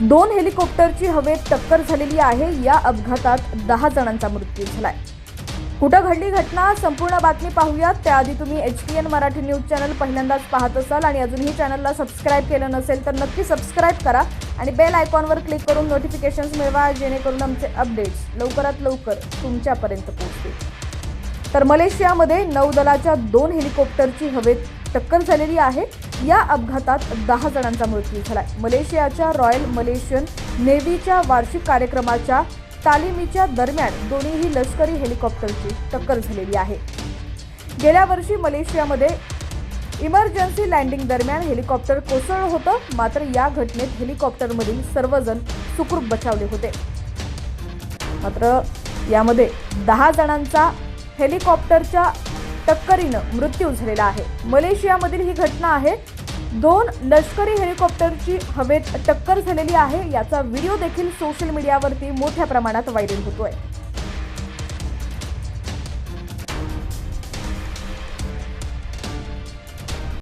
दोन हेलिकॉप्टरची हवेत टक्कर झालेली आहे. या अपघातात दहा जणांचा मृत्यू झालाय. कुठं घडली घटना? संपूर्ण बातमी पाहूयात. त्याआधी तुम्ही H T N Marathi news channel पहिल्यांदाच पाहत असाल आणि अजूनही चॅनलला सबस्क्राईब केलं नसेल तर नक्की सबस्क्राईब करा आणि बेल आयकॉनवर क्लिक करून नोटिफिकेशन्स मिळवा जेणेकरून आमचे अपडेट्स लवकरात लवकर तुमच्यापर्यंत पोहोचतील. तर मलेशियामध्ये नौदलाच्या दोन हेलिकॉप्टरची हवेत टक्कर झालेली आहे. या अपघातात दहा जणांचा मृत्यू झालाय. मलेशियाच्या रॉयल मलेशियन नेव्हीच्या वार्षिक कार्यक्रमाच्या तालिमीच्या दरम्यान दोन्हीही लष्करी हेलिकॉप्टरची टक्कर झालेली आहे. गेल्या वर्षी मलेशियामध्ये इमर्जन्सी लँडिंग दरम्यान हेलिकॉप्टर कोसळलं होतं. मात्र या घटनेत हेलिकॉप्टरमधील सर्वजण सुखरूप बचावले होते. मात्र यामध्ये दहा जणांचा हेलिकॉप्टरच्या टक्करीनं मृत्यू झालेला आहे. मलेशियामधील ही घटना आहे. दोन लष्करी हेलिकॉप्टरची हवेत टक्कर झालेली आहे. याचा व्हिडिओ देखील सोशल मीडियावरती मोठ्या प्रमाणात व्हायरल होतोय.